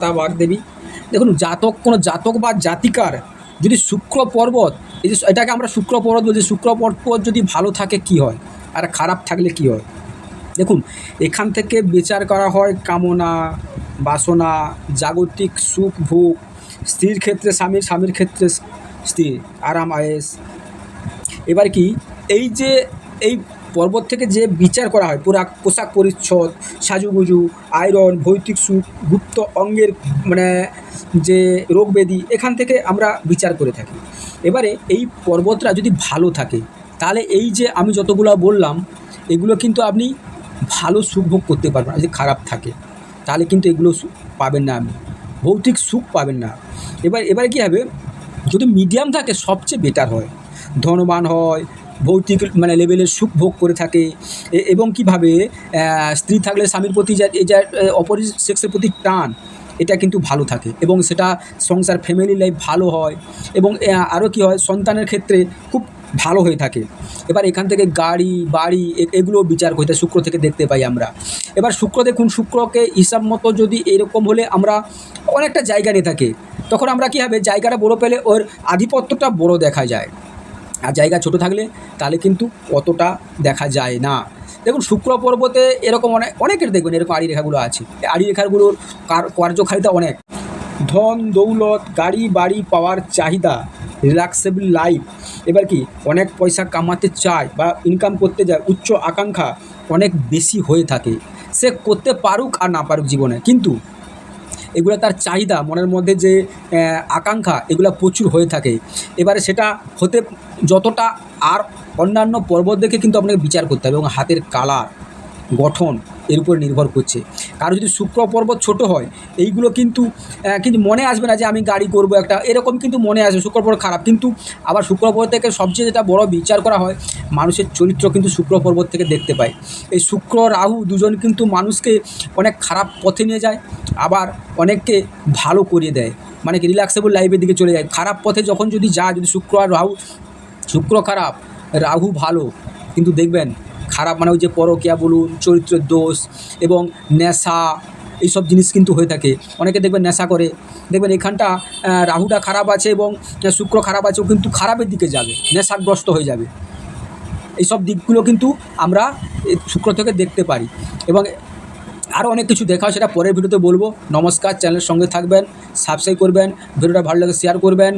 তা বাগদেবী। দেখুন, জাতক, কোনো জাতক বা জাতিকার যদি শুক্র পর্বত, এই যে এটাকে আমরা শুক্র পর্বত বলছি শুক্র পর্বত যদি ভালো থাকে কি হয়? আর খারাপ থাকলে কি হয়? দেখুন, এখান থেকে বিচার করা হয় কামনা, বাসনা, জাগতিক সুখ, ভোগ, স্ত্রীর ক্ষেত্রে স্বামীর স্বামীর ক্ষেত্রে স্ত্রী, আরাম, আয়েস। এবার কি, এই যে, এই পর্বত থেকে যে বিচার করা হয় পোশাক পোশাক পরিচ্ছদ, সাজুগুজু, আয়রন, ভৌতিক সুখ, গুপ্ত অঙ্গের মানে যে রোগ ব্যাধি এখান থেকে আমরা বিচার করে থাকি। এবারে এই পর্বতটা যদি ভালো থাকে, তাহলে এই যে আমি যতগুলো বললাম, এগুলো কিন্তু আপনি ভালো সুখ ভোগ করতে পারবেন যদি খারাপ থাকে। তাহলে কিন্তু এগুলো পাবেন না আপনি। ভৌতিক সুখ পাবেন না। এবার, এবারে কী হবে, যদি মিডিয়াম থাকে, সবচেয়ে বেটার হয়। ধনবান হয় ভৌতিক মানে লেভেলের সুখ ভোগ করে থাকে। এ- এবং কীভাবে স্ত্রী থাকলে স্বামীর প্রতি যা এই যা অপরিট সেক্সের প্রতি টান, এটা কিন্তু ভালো থাকে। এবং সেটা সংসার ফ্যামিলি লাইফ ভালো হয়। এবং আরও কী হয়, সন্তানের ক্ষেত্রে খুব ভালো হয়ে থাকে। এবার এখান থেকে গাড়ি, বাড়ি, এ- এগুলো বিচার করতে শুক্র থেকে দেখতে পাই আমরা। এবার শুক্র দেখুন, শুক্রকে হিসাব মতো যদি এরকম হলে আমরা অনেকটা জায়গা নিয়ে থাকে। তখন আমরা কী হবে, জায়গাটা বড় পেলে ওর আধিপত্যটা বড় দেখা যায়। আর জায়গা ছোট থাকলে তাহলে কিন্তু অতটা দেখা যায় না। দেখুন, শুক্র পর্বতে এরকম অনেক, অনেকের দেখবেন এরকম আড়ি রেখাগুলো আছে। আড়ি রেখাগুলোর কার, কার্যকারিতা অনেক। ধন, দৌলত, গাড়ি, বাড়ি, পাওয়ার চাহিদা রিল্যাক্সেবল লাইফ এবার কি, অনেক পয়সা কামাতে চায় বা ইনকাম করতে যায়, উচ্চ আকাঙ্ক্ষা অনেক বেশি হয়ে থাকে। সে করতে পারুক আর না পারুক জীবনে। কিন্তু এগুলো তার চাহিদা, মনের মধ্যে যে আকাঙ্ক্ষা, এগুলো প্রচুর হয়ে থাকে। এবারে সেটা হতে যতটা আর অন্যান্য পর্বত দেখে কিন্তু আপনাকে বিচার করতে হবে এবং হাতের কালার, গঠন এর উপর নির্ভর করছে। কারও যদি শুক্র পর্বত ছোট হয়, এইগুলো কিন্তু কিন্তু মনে আসবে না যে আমি গাড়ি করব একটা, এরকম কিন্তু মনে আসবে শুক্র পর্বত খারাপ। কিন্তু আবার শুক্র পর্বত থেকে সবচেয়ে যেটা বড় বিচার করা হয়, মানুষের চরিত্র কিন্তু শুক্র পর্বত থেকে দেখতে পাই এই শুক্র, রাহু দুজন কিন্তু মানুষকে অনেক খারাপ পথে নিয়ে যায়, আবার অনেককে ভালো করিয়ে দেয়। মানে কি রিল্যাক্সেবল লাইফের দিকে চলে যায়। খারাপ পথে যখন যদি যায়, যদি শুক্র আর রাহু, শুক্র খারাপ, রাহু ভালো, কিন্তু দেখবেন খারাপ মানে ওই যে পরকিয়া বলুন, চরিত্রের দোষ এবং নেশা, এইসব জিনিস কিন্তু হয়ে থাকে। অনেকে দেখবেন নেশা করে। দেখবেন এখানটা রাহুটা খারাপ আছে এবং শুক্র খারাপ আছে, ও কিন্তু খারাপের দিকে যাবে, নেশাগ্রস্ত হয়ে যাবে। এইসব দিকগুলো কিন্তু আমরা শুক্র থেকে দেখতে পারি। এবং আরও অনেক কিছু দেখা হয়, সেটা পরের ভিডিওতে বলব। নমস্কার, চ্যানেলের সঙ্গে থাকবেন সাবস্ক্রাইব করবেন, ভিডিওটা ভালো লাগে শেয়ার করবেন।